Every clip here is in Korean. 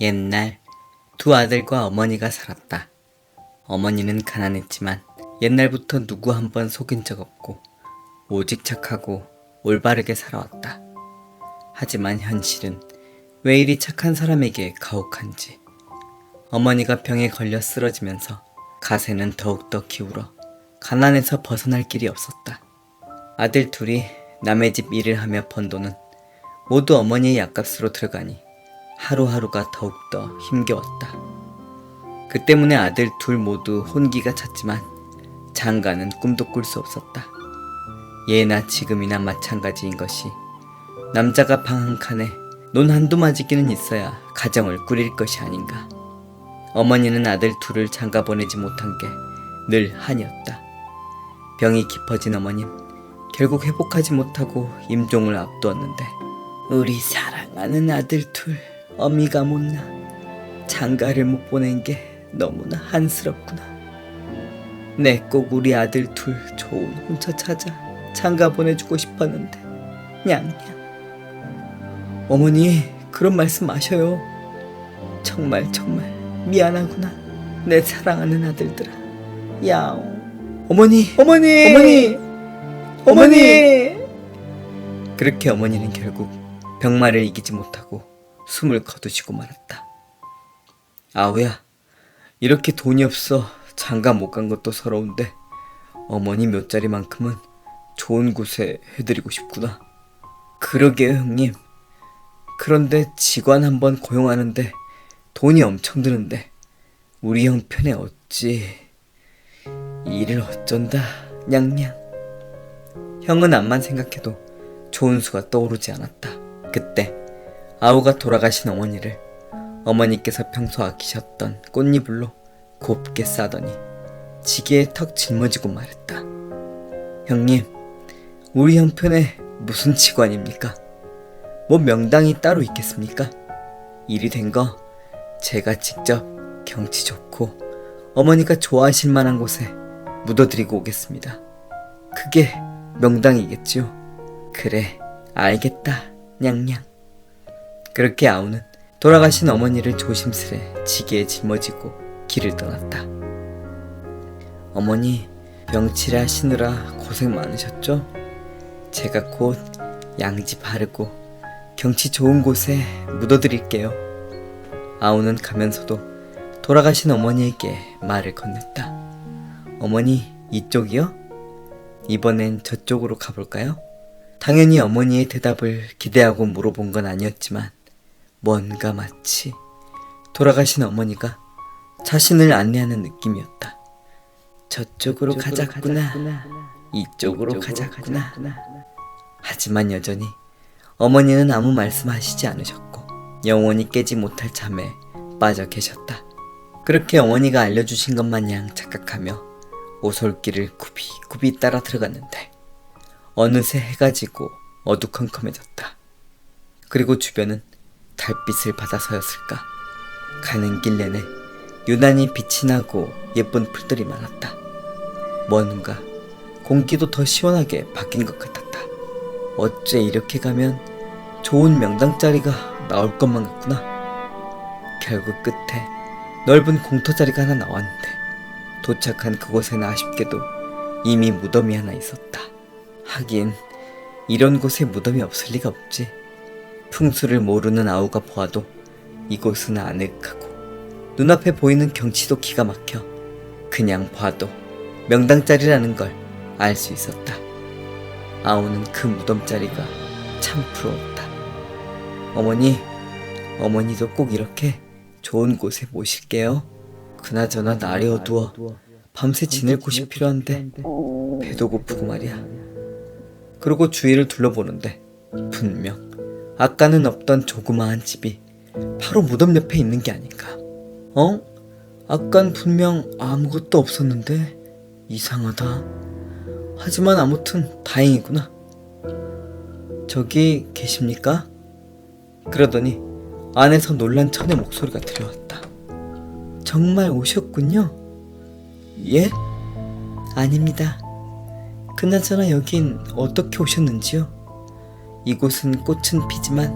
옛날 두 아들과 어머니가 살았다. 어머니는 가난했지만 옛날부터 누구 한 번 속인 적 없고 오직 착하고 올바르게 살아왔다. 하지만 현실은 왜 이리 착한 사람에게 가혹한지. 어머니가 병에 걸려 쓰러지면서 가세는 더욱더 기울어 가난에서 벗어날 길이 없었다. 아들 둘이 남의 집 일을 하며 번 돈은 모두 어머니의 약값으로 들어가니 하루하루가 더욱더 힘겨웠다. 그 때문에 아들 둘 모두 혼기가 찼지만 장가는 꿈도 꿀 수 없었다. 예나 지금이나 마찬가지인 것이 남자가 방 한 칸에 논 한두 마지기는 있어야 가정을 꾸릴 것이 아닌가. 어머니는 아들 둘을 장가 보내지 못한 게 늘 한이었다. 병이 깊어진 어머님 결국 회복하지 못하고 임종을 앞두었는데 우리 사랑하는 아들 둘 어미가 못나 장가를 못 보낸 게 너무나 한스럽구나. 내 꼭 우리 아들 둘 좋은 혼처 찾아 장가 보내주고 싶었는데 냥냥. 어머니 그런 말씀 마셔요. 정말 정말 미안하구나. 내 사랑하는 아들들아. 야옹. 어머니 어머니 어머니 어머니. 그렇게 어머니는 결국 병마를 이기지 못하고 숨을 거두시고 말았다. 아우야, 이렇게 돈이 없어 장가 못 간 것도 서러운데 어머니 묘자리만큼은 좋은 곳에 해드리고 싶구나. 그러게요, 형님. 그런데 직원 한 번 고용하는데 돈이 엄청 드는데 우리 형편에 어찌 일을 어쩐다, 냥냥. 형은 암만 생각해도 좋은 수가 떠오르지 않았다. 그때 아우가 돌아가신 어머니를 어머니께서 평소 아끼셨던 꽃이불로 곱게 싸더니 지게에 턱 짊어지고 말했다. 형님, 우리 형편에 무슨 직관입니까? 뭐 명당이 따로 있겠습니까? 일이 된 거 제가 직접 경치 좋고 어머니가 좋아하실 만한 곳에 묻어드리고 오겠습니다. 그게 명당이겠죠? 그래, 알겠다, 냥냥. 그렇게 아우는 돌아가신 어머니를 조심스레 지게에 짊어지고 길을 떠났다. 어머니, 병치레 하시느라 고생 많으셨죠? 제가 곧 양지 바르고 경치 좋은 곳에 묻어드릴게요. 아우는 가면서도 돌아가신 어머니에게 말을 건넸다. 어머니, 이쪽이요? 이번엔 저쪽으로 가볼까요? 당연히 어머니의 대답을 기대하고 물어본 건 아니었지만 뭔가 마치 돌아가신 어머니가 자신을 안내하는 느낌이었다. 저쪽으로 가자꾸나. 이쪽으로 가자꾸나. 하지만 여전히 어머니는 아무 말씀하시지 않으셨고 영원히 깨지 못할 잠에 빠져 계셨다. 그렇게 어머니가 알려주신 것 마냥 착각하며 오솔길을 굽이굽이 따라 들어갔는데 어느새 해가 지고 어두컴컴해졌다. 그리고 주변은 달빛을 받아서였을까 가는 길 내내 유난히 빛이 나고 예쁜 풀들이 많았다. 뭔가 공기도 더 시원하게 바뀐 것 같았다. 어째 이렇게 가면 좋은 명당 자리가 나올 것만 같구나. 결국 끝에 넓은 공터 자리가 하나 나왔는데 도착한 그곳에는 아쉽게도 이미 무덤이 하나 있었다. 하긴 이런 곳에 무덤이 없을 리가 없지. 풍수를 모르는 아우가 보아도 이곳은 아늑하고 눈앞에 보이는 경치도 기가 막혀 그냥 봐도 명당 자리라는 걸 알 수 있었다. 아우는 그 무덤 자리가 참 부러웠다. 어머니, 어머니도 꼭 이렇게 좋은 곳에 모실게요. 그나저나 날이 어두워 밤새 지낼 곳이 필요한데 배도 고프고 말이야. 그리고 주위를 둘러보는데 분명 아까는 없던 조그마한 집이 바로 무덤 옆에 있는 게 아닌가. 어? 아깐 분명 아무것도 없었는데 이상하다. 하지만 아무튼 다행이구나. 저기 계십니까? 그러더니 안에서 놀란 천의 목소리가 들려왔다. 정말 오셨군요. 예? 아닙니다. 그나저나 여긴 어떻게 오셨는지요? 이곳은 꽃은 피지만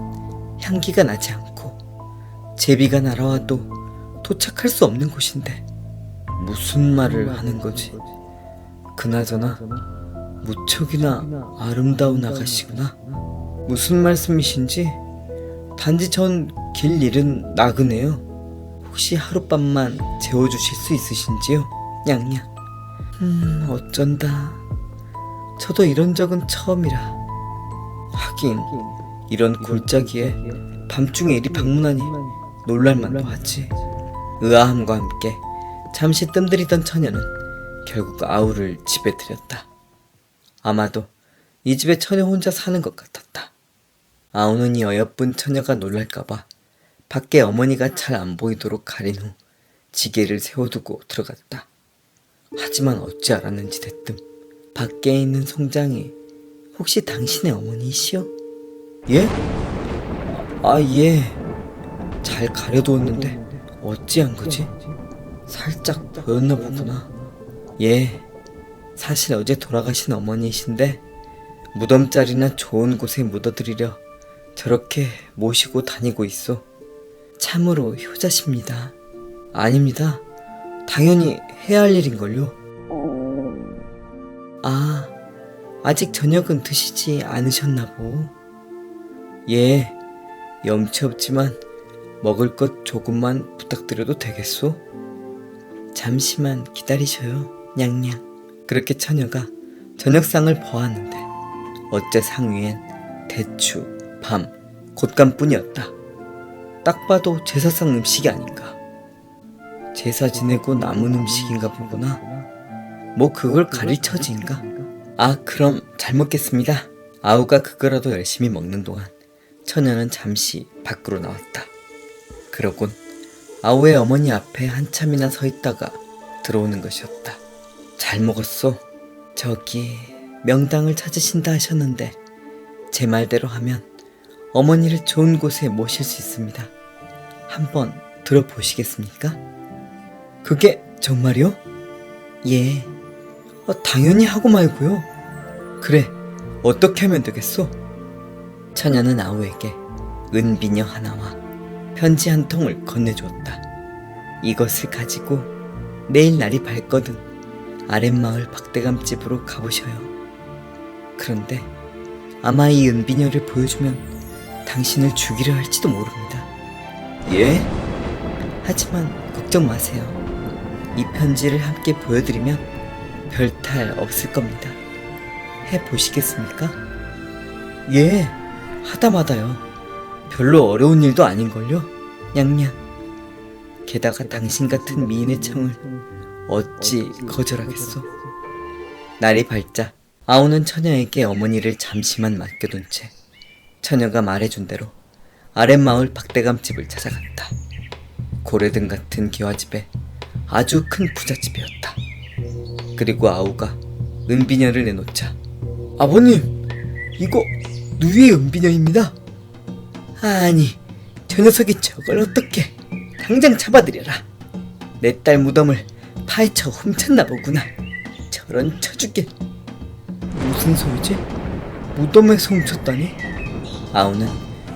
향기가 나지 않고 제비가 날아와도 도착할 수 없는 곳인데 무슨 말을 하는 거지? 그나저나 무척이나 아름다운 아가씨구나. 무슨 말씀이신지 단지 전 길 잃은 나그네요. 혹시 하룻밤만 재워주실 수 있으신지요? 냥냥. 음, 어쩐다. 저도 이런 적은 처음이라. 하긴, 이런 골짜기에 밤중에 이리 방문하니 놀랄만도 하지. 의아함과 함께 잠시 뜸들이던 처녀는 결국 아우를 집에 들였다. 아마도 이 집에 처녀 혼자 사는 것 같았다. 아우는 이 어여쁜 처녀가 놀랄까봐 밖에 어머니가 잘 안 보이도록 가린 후 지게를 세워두고 들어갔다. 하지만 어찌 알았는지 대뜸 밖에 있는 송장이 혹시 당신의 어머니이시오? 예? 아 예. 잘 가려두었는데 어찌한 거지? 살짝 보였나 보구나. 예. 사실 어제 돌아가신 어머니이신데 무덤자리나 좋은 곳에 묻어드리려 저렇게 모시고 다니고 있어. 참으로 효자십니다. 아닙니다. 당연히 해야 할 일인걸요. 아직 저녁은 드시지 않으셨나 보. 예, 염치 없지만 먹을 것 조금만 부탁드려도 되겠소? 잠시만 기다리셔요, 냥냥. 그렇게 처녀가 저녁상을 보았는데 어째 상 위엔 대추, 밤, 곶감뿐이었다. 딱 봐도 제사상 음식이 아닌가. 제사 지내고 남은 음식인가 보구나. 뭐 그걸 처지인가? 아, 그럼 잘 먹겠습니다. 아우가 그거라도 열심히 먹는 동안 처녀는 잠시 밖으로 나왔다. 그러곤 아우의 어머니 앞에 한참이나 서 있다가 들어오는 것이었다. 잘 먹었소. 저기 명당을 찾으신다 하셨는데 제 말대로 하면 어머니를 좋은 곳에 모실 수 있습니다. 한번 들어보시겠습니까? 그게 정말이요? 예. 어, 당연히 하고 말고요. 그래, 어떻게 하면 되겠소? 처녀는 아우에게 은비녀 하나와 편지 한 통을 건네주었다. 이것을 가지고 내일 날이 밝거든 아랫마을 박대감 집으로 가보셔요. 그런데 아마 이 은비녀를 보여주면 당신을 죽이려 할지도 모릅니다. 예? 하지만 걱정 마세요. 이 편지를 함께 보여드리면 별 탈 없을 겁니다. 해 보시겠습니까? 예, 하다마다요. 별로 어려운 일도 아닌걸요? 냥냥. 게다가 당신 같은 미인의 청을 어찌 거절하겠소? 날이 밝자 아우는 처녀에게 어머니를 잠시만 맡겨둔 채 처녀가 말해준 대로 아랫마을 박대감 집을 찾아갔다. 고래등 같은 기와집에 아주 큰 부잣집이었다. 그리고 아우가 은비녀를 내놓자 아버님 이거 누이의 은비녀입니다. 아니 저 녀석이 저걸 어떻게 당장 잡아들여라. 내 딸 무덤을 파헤쳐 훔쳤나 보구나. 저런 처죽게 무슨 소리지? 무덤에서 훔쳤다니? 아우는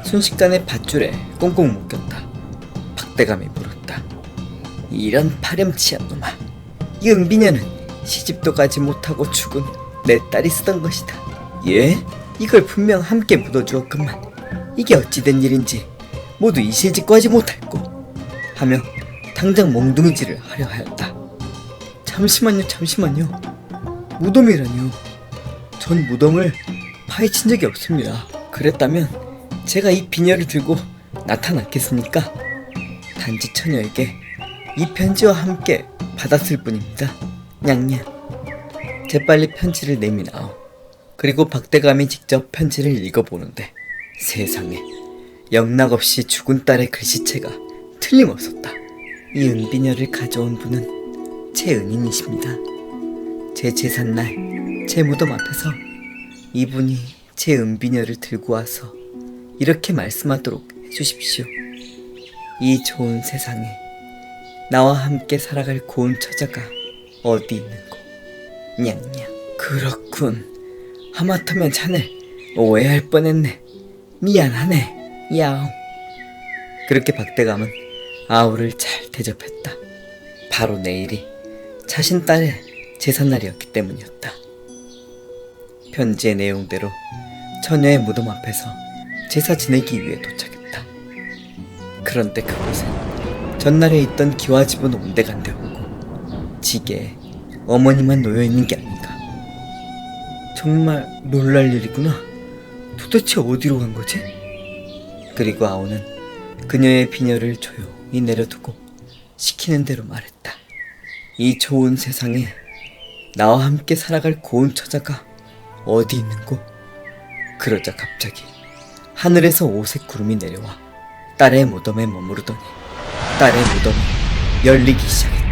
순식간에 밧줄에 꽁꽁 묶였다. 박대감이 물었다. 이런 파렴치한 놈아. 이 은비녀는 시집도 가지 못하고 죽은 내 딸이 쓰던 것이다. 예? 이걸 분명 함께 묻어주었건만 이게 어찌된 일인지 모두 이실직고 하지 못할꼬 하며 당장 몽둥이질을 하려 하였다. 잠시만요, 잠시만요. 무덤이라뇨. 전 무덤을 파헤친 적이 없습니다. 그랬다면 제가 이 비녀를 들고 나타났겠습니까? 단지 처녀에게 이 편지와 함께 받았을 뿐입니다. 냥냥. 재빨리 편지를 내미나오. 그리고 박대감이 직접 편지를 읽어보는데 세상에 영락없이 죽은 딸의 글씨체가 틀림없었다. 이 은비녀를 가져온 분은 제 은인이십니다. 제 제삿날 제 무덤 앞에서 이분이 제 은비녀를 들고 와서 이렇게 말씀하도록 해주십시오. 이 좋은 세상에 나와 함께 살아갈 고운 처자가 어디 있는고? 냥냥. 그렇군. 하마터면 자네 오해할 뻔했네. 미안하네. 야옹. 그렇게 박대감은 아우를 잘 대접했다. 바로 내일이 자신 딸의 제삿날이었기 때문이었다. 편지의 내용대로 처녀의 무덤 앞에서 제사 지내기 위해 도착했다. 그런데 그곳엔 전날에 있던 기와집은 온데간데 없고 지게에 어머니만 놓여 있는 게 아닌가. 정말 놀랄 일이구나. 도대체 어디로 간 거지? 그리고 아오는 그녀의 비녀를 조용히 내려두고 시키는 대로 말했다. 이 좋은 세상에 나와 함께 살아갈 고운 처자가 어디 있는고? 그러자 갑자기 하늘에서 오색 구름이 내려와 딸의 무덤에 머무르더니 딸의 무덤이 열리기 시작했다.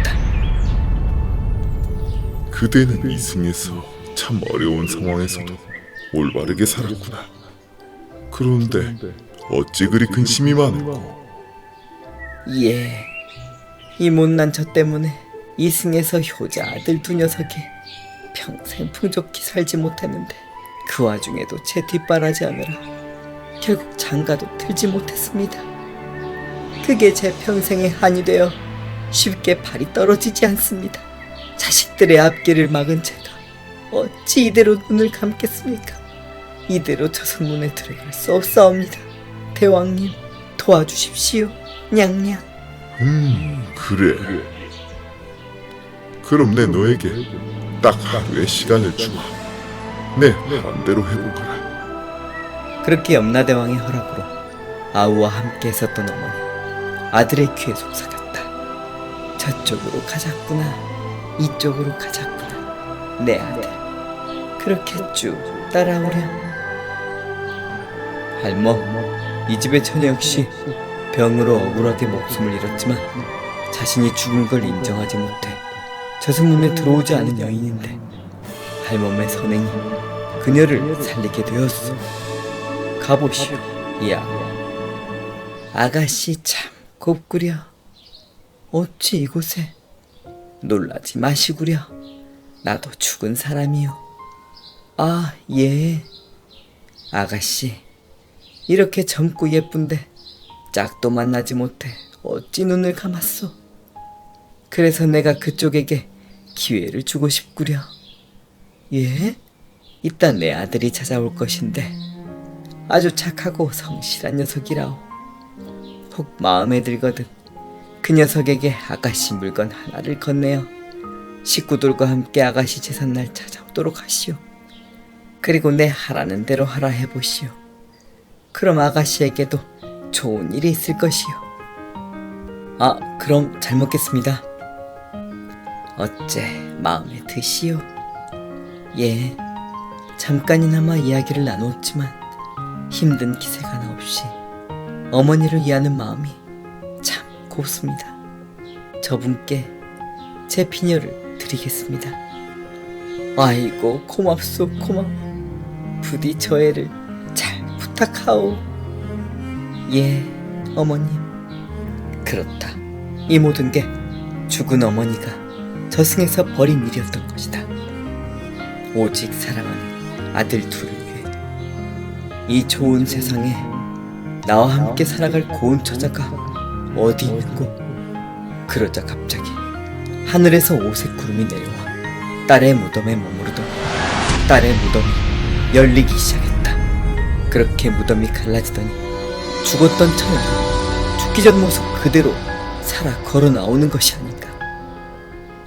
그대는 이승에서 참 어려운 상황에서도 올바르게 살았구나. 그런데 어찌 그리 근심이 많은고? 예, 이 못난 저 때문에 이승에서 효자 아들 두 녀석이 평생 풍족히 살지 못했는데 그 와중에도 제 뒷바라지 하느라 결국 장가도 들지 못했습니다. 그게 제 평생의 한이 되어 쉽게 발이 떨어지지 않습니다. 자식들의 앞길을 막은 제가 어찌 이대로 눈을 감겠습니까? 이대로 저승문에 들어갈 수 없사옵니다. 대왕님 도와주십시오. 냥냥. 음, 그래. 그럼 내 너에게 딱 하루의 시간을 주마. 내 마음대로 해보거라. 그렇게 염라대왕의 허락으로 아우와 함께 있었던 어머니 아들의 귀에 속삭였다. 저쪽으로 가자꾸나 이쪽으로 가자꾸나 내 아들 그렇게 쭉 따라오렴. 할머 이 집의 처녀 역시 병으로 억울하게 목숨을 잃었지만 자신이 죽은 걸 인정하지 못해 저승문에 들어오지 않은 여인인데 할멈의 선행이 그녀를 살리게 되었소. 가보시오, 이야. 아가씨 참 곱구려. 어찌 이곳에 놀라지 마시구려. 나도 죽은 사람이요. 아, 예. 아가씨, 이렇게 젊고 예쁜데 짝도 만나지 못해 어찌 눈을 감았소. 그래서 내가 그쪽에게 기회를 주고 싶구려. 예? 이따 내 아들이 찾아올 것인데 아주 착하고 성실한 녀석이라오. 혹 마음에 들거든 그 녀석에게 아가씨 물건 하나를 건네어 식구들과 함께 아가씨 제삿날 찾아오도록 하시오. 그리고 내 하라는 대로 하라 해보시오. 그럼 아가씨에게도 좋은 일이 있을 것이오. 아, 그럼 잘 먹겠습니다. 어째 마음에 드시오? 예, 잠깐이나마 이야기를 나누었지만 힘든 기색 하나 없이 어머니를 위하는 마음이 참 곱습니다. 저분께 제 비녀를 드리겠습니다. 아이고 고맙소 고마워. 부디 저 애를 잘 부탁하오. 예, 어머님. 그렇다. 이 모든 게 죽은 어머니가 저승에서 버린 일이었던 것이다. 오직 사랑하는 아들 둘을 위해 이 좋은 세상에 나와 함께 살아갈 고운 처자가 어디 있는고? 그러자 갑자기 하늘에서 오색 구름이 내려와 딸의 무덤에 머무르더니 딸의 무덤이 열리기 시작했다. 그렇게 무덤이 갈라지더니 죽었던 처녀가 죽기 전 모습 그대로 살아 걸어 나오는 것이 아닌가.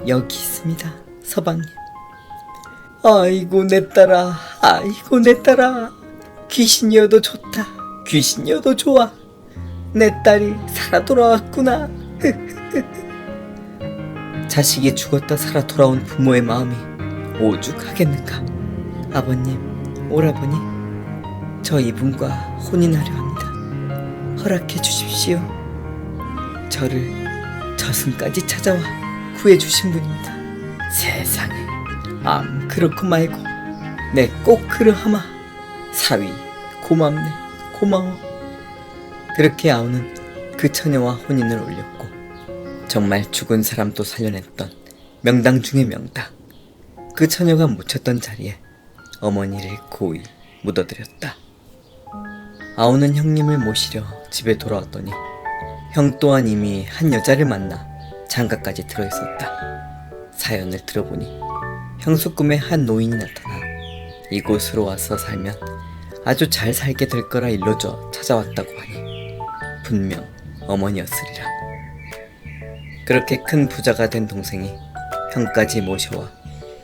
여기 있습니다, 서방님. 아이고 내 딸아, 아이고 내 딸아. 귀신이어도 좋다. 귀신이어도 좋아. 내 딸이 살아 돌아왔구나. 자식이 죽었다 살아 돌아온 부모의 마음이 오죽하겠는가. 아버님, 오라버니, 저 이분과 혼인하려 합니다. 허락해 주십시오. 저를 저승까지 찾아와 구해 주신 분입니다. 세상에, 암 그렇고 말고 내 꼭 그러하마. 사위, 고맙네, 고마워. 그렇게 아우는 그 처녀와 혼인을 올렸고 정말 죽은 사람도 살려냈던 명당 중의 명당. 그 처녀가 묻혔던 자리에 어머니를 고이 묻어드렸다. 아우는 형님을 모시려 집에 돌아왔더니 형 또한 이미 한 여자를 만나 장가까지 들어 있었다. 사연을 들어보니 형수 꿈에 한 노인이 나타나 이곳으로 와서 살면 아주 잘 살게 될 거라 일러줘 찾아왔다고 하니 분명 어머니였으리라. 그렇게 큰 부자가 된 동생이 형까지 모셔와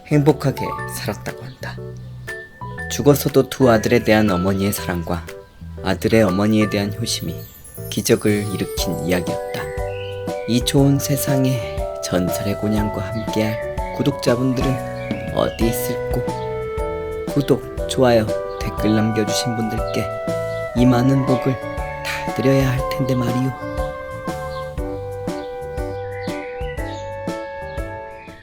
행복하게 살았다고 한다. 죽어서도 두 아들에 대한 어머니의 사랑과 아들의 어머니에 대한 효심이 기적을 일으킨 이야기였다. 이 좋은 세상에 전설의 곤양과 함께할 구독자분들은 어디 있을꼬? 구독, 좋아요, 댓글 남겨주신 분들께 이 많은 복을 다 드려야 할 텐데 말이오.